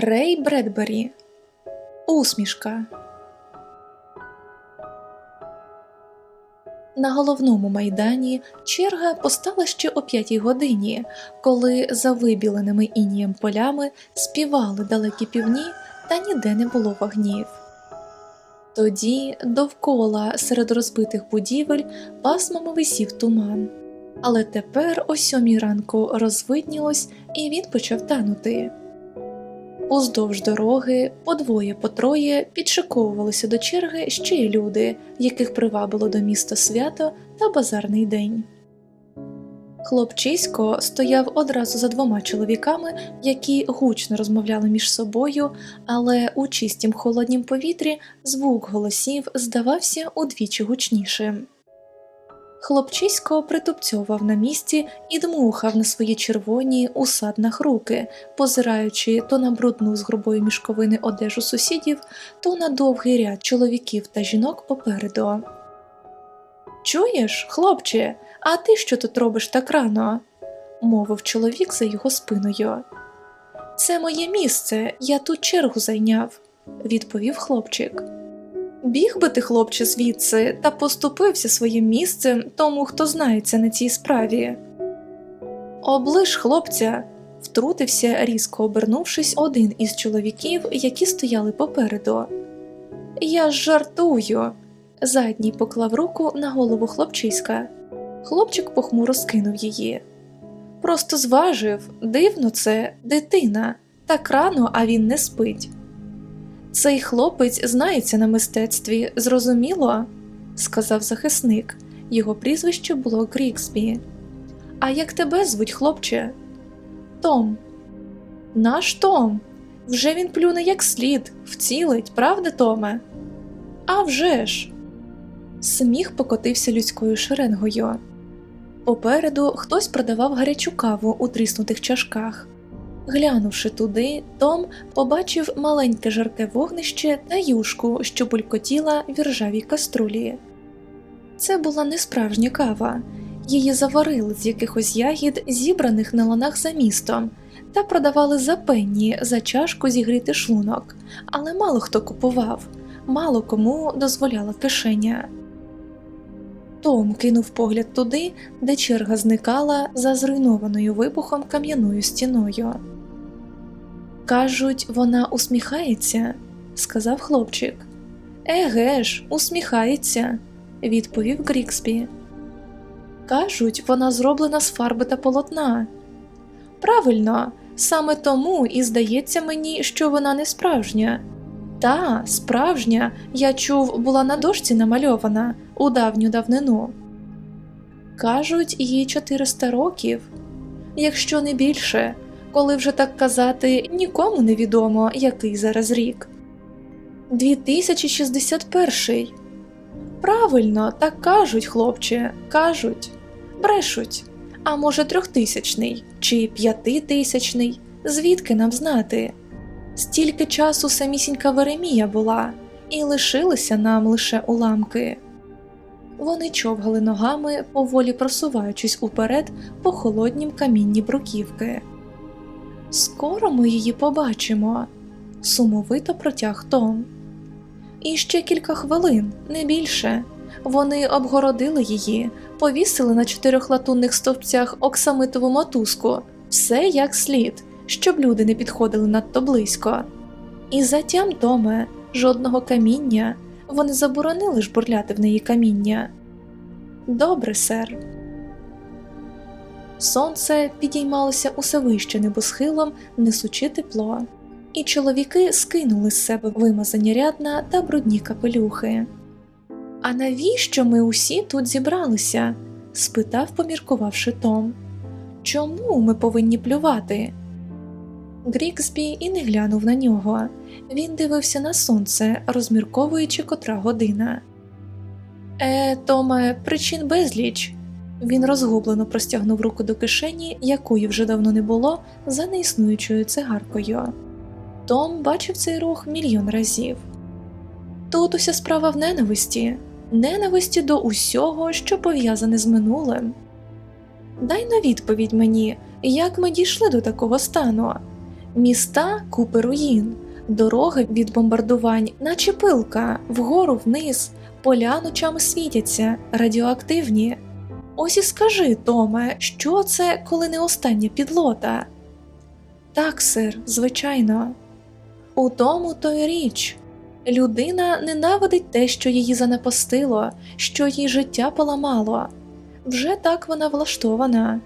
Рей Бредбері. Усмішка. На головному майдані черга постала ще о п'ятій годині, коли за вибіленими інієм полями співали далекі півні, та ніде не було вогнів. Тоді довкола серед розбитих будівель пасмами висів туман. Але тепер о сьомій ранку розвиднілось, і він почав танути. Уздовж дороги по двоє по троє підшиковувалися до черги ще й люди, яких привабило до міста свято та базарний день. Хлопчисько стояв одразу за двома чоловіками, які гучно розмовляли між собою, але у чистім холоднім повітрі звук голосів здавався удвічі гучнішим. Хлопчисько притупцьовав на місці і дмухав на свої червоні у саднах руки, позираючи то на брудну з грубої мішковини одежу сусідів, то на довгий ряд чоловіків та жінок попереду. Чуєш, хлопче, а ти що тут робиш так рано? мовив чоловік за його спиною. Це моє місце, я тут чергу зайняв, відповів хлопчик. Біг би ти, хлопче, звідси та поступився своїм місцем тому, хто знається на цій справі. Оближ хлопця, втрутився, різко обернувшись, один із чоловіків, які стояли попереду. Я жартую. Задній поклав руку на голову хлопчиська. Хлопчик похмуро скинув її. Просто зважив, дивно це, дитина, так рано, а він не спить. Цей хлопець знається на мистецтві, зрозуміло? сказав захисник. Його прізвище було Кріксбі. А як тебе звуть, хлопче? Том. Наш Том. Вже він плюне як слід, вцілить, правда, Томе? «А вже ж!» Сміх покотився людською шеренгою. Попереду хтось продавав гарячу каву у тріснутих чашках. Глянувши туди, Том побачив маленьке жарке вогнище та юшку, що булькотіла в іржавій каструлі. Це була не справжня кава, її заварили з якихось ягід, зібраних на ланах за містом, та продавали за пенні за чашку зігріти шлунок, але мало хто купував, мало кому дозволяла кишеня. Том кинув погляд туди, де черга зникала за зруйнованою вибухом кам'яною стіною. Кажуть, вона усміхається, сказав хлопчик. Еге ж, усміхається, відповів Гріксбі. Кажуть, вона зроблена з фарби та полотна. Правильно, саме тому і здається мені, що вона не справжня. Та, справжня, я чув, була на дошці намальована у давню давнину. Кажуть, їй 400 років, якщо не більше, коли вже так казати, нікому не відомо, який зараз рік. 2061. Правильно, так кажуть, хлопче, кажуть, брешуть. А може, трьохтисячний чи п'ятитисячний, звідки нам знати? Стільки часу самісінька Веремія була, і лишилися нам лише уламки. Вони човгали ногами, поволі просуваючись уперед по холоднім камінні бруківки. Скоро ми її побачимо, сумовито протяг Том. І ще кілька хвилин, не більше. Вони обгородили її, повісили на чотирьох латунних стовпцях оксамитову мотузку, все як слід, щоб люди не підходили надто близько. І затям, Томе, жодного каміння, вони заборонили жбурляти в неї каміння. Добре, сер. Сонце підіймалося усе вище небосхилом, несучи тепло, і чоловіки скинули з себе вимазані рядна та брудні капелюхи. А навіщо ми усі тут зібралися? спитав, поміркувавши Том. Чому ми повинні плювати? Гріксбі і не глянув на нього. Він дивився на сонце, розмірковуючи котра година. Е, Томе, причин безліч. Він розгублено простягнув руку до кишені, якої вже давно не було, за неіснуючою цигаркою. Том бачив цей рух мільйон разів. Тут уся справа в ненависті, ненависті до усього, що пов'язане з минулим. Дай на відповідь мені, як ми дійшли до такого стану. Міста купи руїн, дороги від бомбардувань, наче пилка, вгору вниз, поля ночами світяться, радіоактивні. Ось і скажи, Томе, що це, коли не остання підлота? Так, сир, звичайно. У тому то й річ. Людина ненавидить те, що її занепастило, що їй життя поламало. Вже так вона влаштована.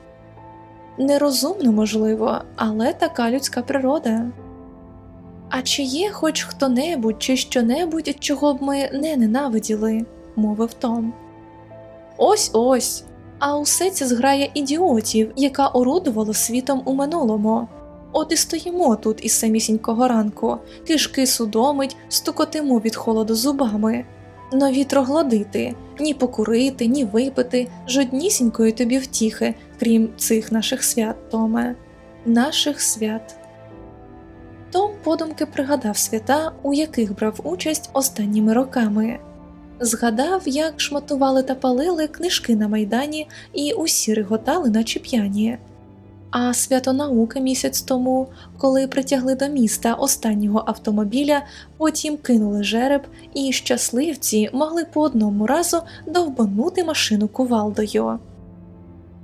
Нерозумно, можливо, але така людська природа. А чи є хоч хто-небудь чи що-небудь, чого б ми не ненавиділи, мовив Том. Ось ось. А усе це зграя ідіотів, яка орудувала світом у минулому. От і стоїмо тут із самісінького ранку, кишки судомить, стукотимо від холоду зубами. Нові троглодити, ні покурити, ні випити, жоднісінької тобі втіхи, крім цих наших свят, Томе, наших свят. Том подумки пригадав свята, у яких брав участь останніми роками. Згадав, як шматували та палили книжки на майдані і усі реготали, наче п'яні. А свято науки місяць тому, коли притягли до міста останнього автомобіля, потім кинули жереб, і щасливці могли по одному разу довбанути машину кувалдою.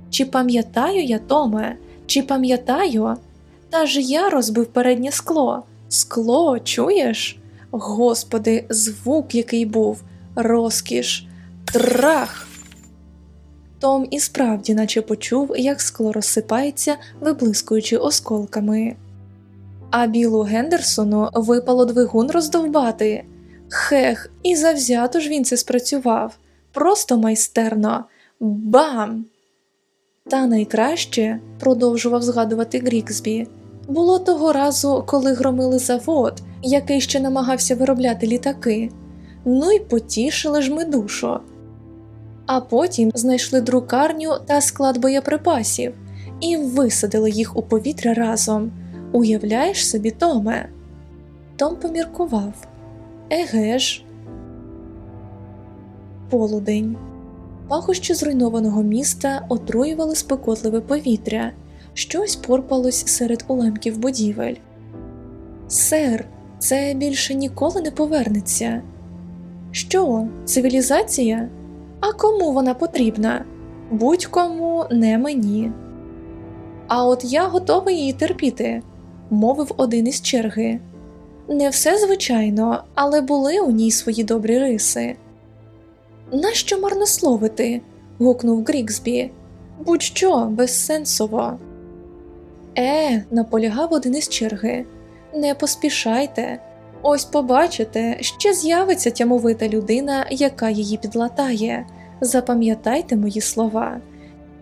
Чи пам'ятаю я, Томе, чи пам'ятаю? Та ж я розбив переднє скло. Скло, чуєш? Господи, звук який був, розкіш, трах. Том і справді наче почув, як скло розсипається, виблискуючи осколками. А білу Гендерсону випало двигун роздовбати. Хех, і завзято ж він це спрацював. Просто майстерно. Бам! Та найкраще, продовжував згадувати Гріксбі, було того разу, коли громили завод, який ще намагався виробляти літаки. Ну й потішили ж ми душу. А потім знайшли друкарню та склад боєприпасів і висадили їх у повітря разом. Уявляєш собі, Томе? Том поміркував. Еге ж. Полудень. Пахощі зруйнованого міста отруювали спекотливе повітря, щось порпалось серед уламків будівель. Сер, це більше ніколи не повернеться. Що, цивілізація? А кому вона потрібна? Будь-кому не мені. А от я готовий її терпіти, мовив один із черги. Не все звичайно, але були у ній свої добрі риси. Нащо марнословити? гукнув Гріксбі. Будь-що безсенсово. Е, наполягав один із черги. Не поспішайте. Ось побачите, ще з'явиться тямовита людина, яка її підлатає. Запам'ятайте мої слова.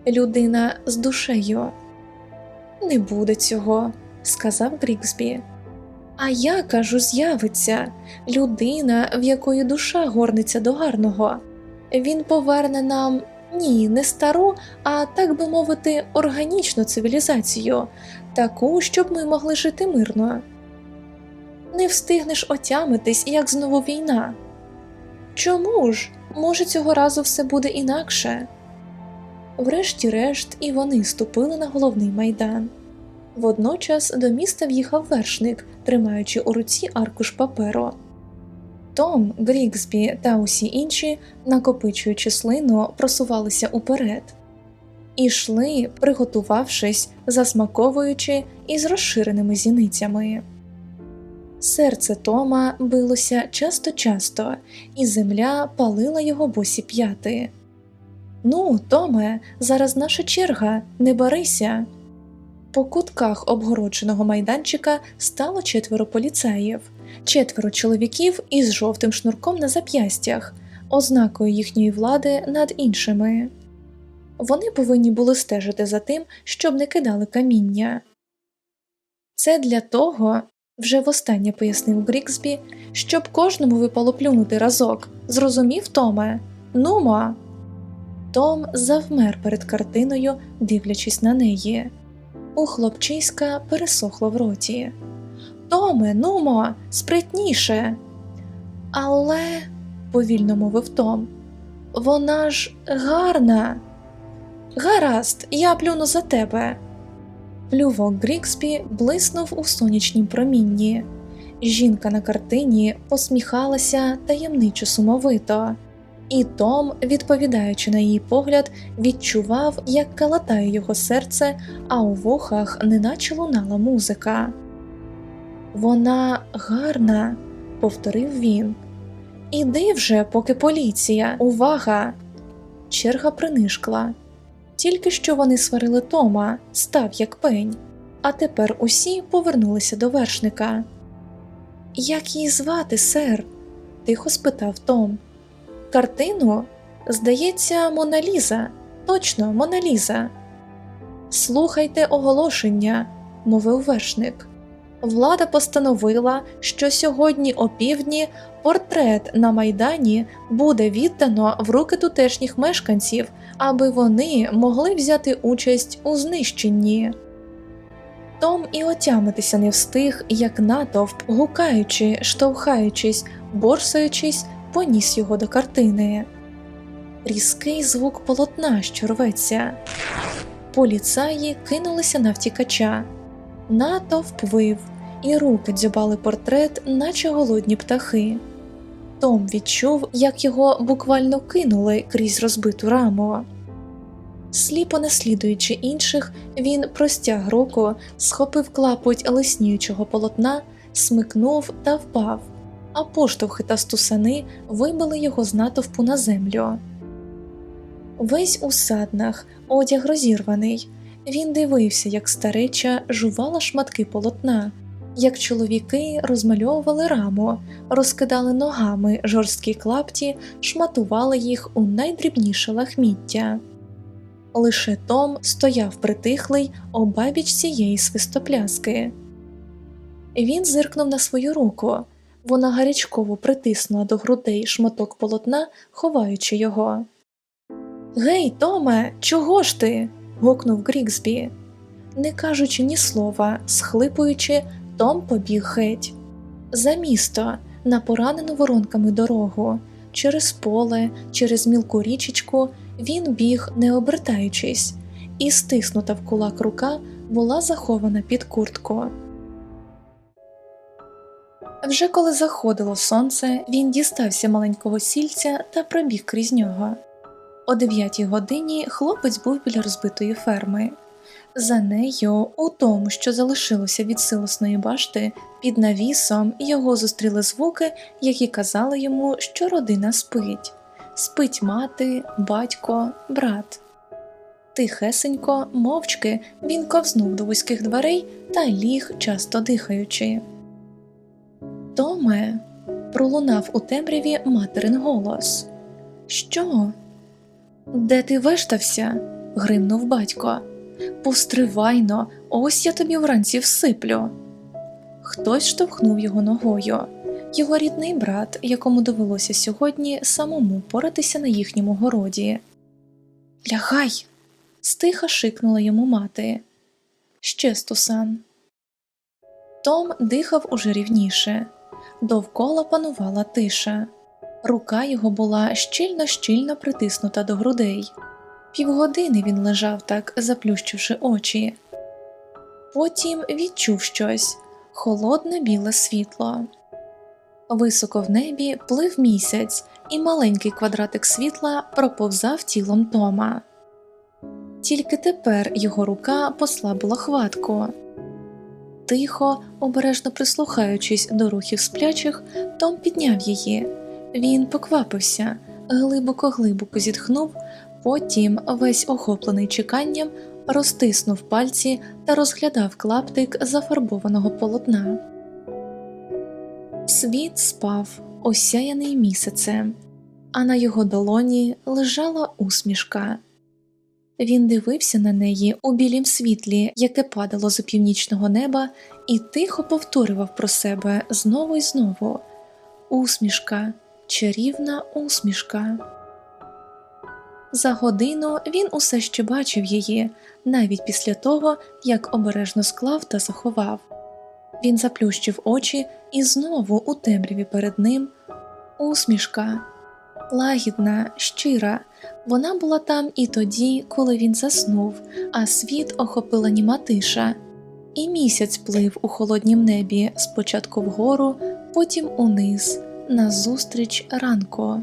Людина з душею. Не буде цього, сказав Гріксбі. А я кажу, з'явиться людина, в якої душа горниться до гарного. Він поверне нам ні, не стару, а так би мовити, органічну цивілізацію, таку, щоб ми могли жити мирно. Не встигнеш отямитись, як знову війна. Чому ж? Може, цього разу все буде інакше? Врешті-решт, і вони ступили на головний майдан. Водночас до міста в'їхав вершник, тримаючи у руці аркуш паперу. Том, Гріксбі та усі інші, накопичуючи слину, просувалися уперед. Ішли, приготувавшись, засмаковуючи і з розширеними зіницями. Серце Тома билося часто-часто, і земля палила його босі п'яти. Ну, Томе, зараз наша черга, не барися. По кутках обгородженого майданчика стало четверо поліцаїв, четверо чоловіків із жовтим шнурком на зап'ястях, ознакою їхньої влади над іншими. Вони повинні були стежити за тим, щоб не кидали каміння. Це для того, вже востаннє пояснив Гріксбі, щоб кожному випало плюнути разок. Зрозумів, Томе? Нумо. Том завмер перед картиною, дивлячись на неї. У хлопчиська пересохло в роті. Томе, нумо, спритніше. Але, повільно мовив Том, вона ж гарна. Гаразд, я плюну за тебе. Плювок Гріксбі блиснув у сонячнім промінні. Жінка на картині посміхалася таємничо сумовито, і Том, відповідаючи на її погляд, відчував, як калатає його серце, а у вухах неначе лунала музика. Вона гарна, повторив він. Іди вже, поки поліція. Увага! Черга принишкла. Тільки що вони сварили Тома, став як пень, а тепер усі повернулися до вершника. Як її звати, сер? тихо спитав Том. Картину? Здається, Мона Ліза. Точно, Мона Ліза. Слухайте оголошення, мовив вершник. Влада постановила, що сьогодні опівдні портрет на майдані буде віддано в руки тутешніх мешканців, аби вони могли взяти участь у знищенні. Том і отямитися не встиг, як натовп, гукаючи, штовхаючись, борсаючись, поніс його до картини. Різкий звук полотна, що рветься. Поліцаї кинулися на втікача. Натовп вив, і руки дзюбали портрет, наче голодні птахи. Том відчув, як його буквально кинули крізь розбиту раму. Сліпо наслідуючи інших, він простяг руку, схопив клапоть лисніючого полотна, смикнув та впав, а поштовхи та стусани вибили його з натовпу на землю. Весь у саднах, одяг розірваний. Він дивився, як стареча жувала шматки полотна, як чоловіки розмальовували раму, розкидали ногами жорсткі клапті, шматували їх у найдрібніше лахміття. Лише Том стояв притихлий обабіч цієї свистопляски. Він зиркнув на свою руку. Вона гарячково притиснула до грудей шматок полотна, ховаючи його. Гей, Томе, чого ж ти? гукнув Гріксбі. Не кажучи ні слова, схлипуючи, Том побіг геть. За місто, на поранену воронками дорогу, через поле, через мілку річечку він біг, не обертаючись, і стиснута в кулак рука була захована під куртку. Вже коли заходило сонце, він дістався маленького сільця та пробіг крізь нього. О дев'ятій годині хлопець був біля розбитої ферми. За нею, у тому, що залишилося від силосної башти, під навісом його зустріли звуки, які казали йому, що родина спить. Спить мати, батько, брат. Тихесенько, мовчки, він ковзнув до вузьких дверей та ліг, часто дихаючи. Томе, пролунав у темряві материн голос. Що? Де ти вештався? гримнув батько. Постривайно, ось я тобі вранці всиплю. Хтось штовхнув його ногою. Його рідний брат, якому довелося сьогодні самому поратися на їхньому городі. Лягай. стиха шикнула йому мати. Ще стусан. Том дихав уже рівніше. Довкола панувала тиша. Рука його була щільно щільно притиснута до грудей. Півгодини він лежав так, заплющивши очі. Потім відчув щось холодне біле світло. Високо в небі плив місяць, і маленький квадратик світла проповзав тілом Тома. Тільки тепер його рука послабила хватку. Тихо, обережно прислухаючись до рухів сплячих, Том підняв її. Він поквапився, глибоко глибоко зітхнув, потім, весь охоплений чеканням, розтиснув пальці та розглядав клаптик зафарбованого полотна. Світ спав, осяяний місяцем, а на його долоні лежала усмішка. Він дивився на неї у білім світлі, яке падало з північного неба, і тихо повторював про себе знову і знову усмішка, чарівна усмішка. За годину він усе ще бачив її, навіть після того, як обережно склав та заховав. Він заплющив очі і знову у темряві перед ним усмішка, лагідна, щира, Вона була там і тоді, коли він заснув, а світ охопила німа тиша. І місяць плив у холоднім небі спочатку вгору, потім униз, назустріч ранку.